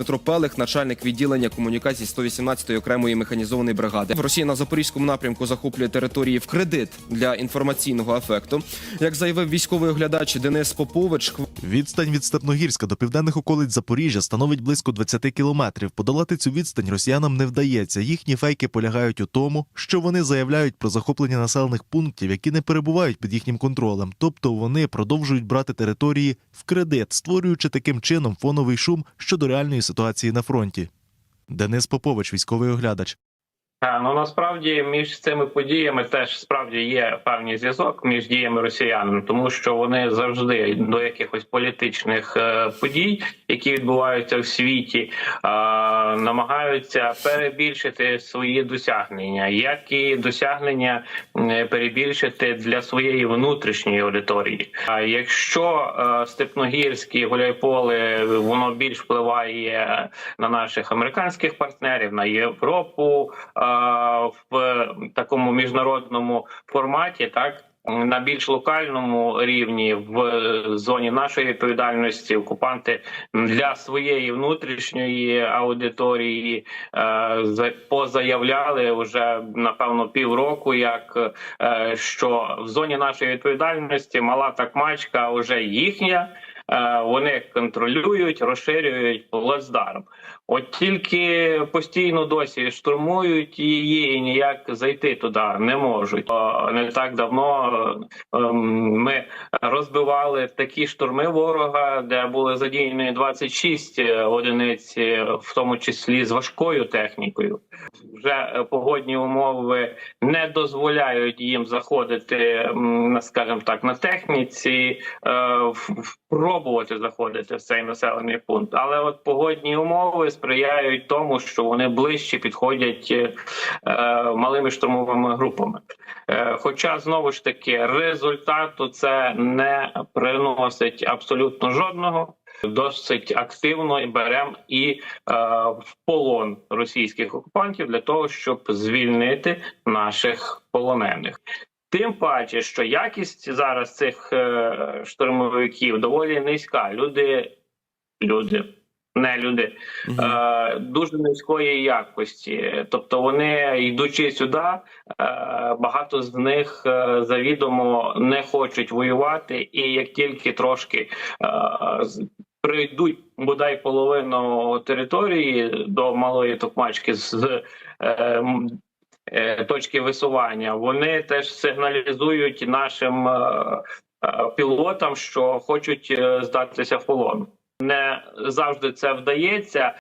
Дмитро Пелих, начальник відділення комунікацій 118-ї окремої механізованої бригади. Росія на запорізькому напрямку захоплює території в кредит для інформаційного ефекту. Як заявив військовий оглядач Денис Попович, Відстань від Степногірська до південних околиць Запоріжжя становить близько 20 кілометрів. Подолати цю відстань росіянам не вдається. Їхні фейки полягають у тому, що вони заявляють про захоплення населених пунктів, які не перебувають під їхнім контролем. Тобто вони продовжують брати території в кредит, створюючи таким чином фоновий шум щодо реальної ситуації на фронті. Денис Попович, військовий оглядач. Е, Ну насправді між цими подіями теж справді є певний зв'язок між діями росіян, тому що вони завжди до якихось політичних е, подій, які відбуваються в світі, е, намагаються перебільшити свої досягнення, як і досягнення перебільшити для своєї внутрішньої аудиторії. А якщо степногірські гуляйполе воно більш впливає на наших американських партнерів, на Європу в такому міжнародному форматі, так. На більш локальному рівні в зоні нашої відповідальності окупанти для своєї внутрішньої аудиторії е, позаявляли вже напевно півроку, як е, що в зоні нашої відповідальності мала такмачка вже їхня. Е, Вони контролюють, розширюють плацдарм. От тільки постійно досі штурмують її і ніяк зайти туди не можуть. Не так давно е, ем, ми розбивали такі штурми ворога, де були задіяні 26 одиниць, е, в тому числі з важкою технікою. Вже е, погодні умови не дозволяють їм заходити, скажімо так, на техніці, е, в- пробувати заходити в цей населений пункт. Але от погодні умови сприяють тому, що вони ближче підходять е, е, малими штурмовими групами. Е, Хоча знову ж таки результату це не приносить абсолютно жодного. Досить активно беремо і е, в полон російських окупантів для того, щоб звільнити наших полонених. Тим паче, що якість зараз цих е, штурмовиків доволі низька. Люди, люди, не люди, е, дуже низької якості. Тобто, вони йдучи сюди, е, багато з них е, завідомо не хочуть воювати, і як тільки трошки е, прийдуть бодай половину території до малої токмачки з е, точки висування, вони теж сигналізують нашим е, е, пілотам, що хочуть е, здатися в полон. Не завжди це вдається.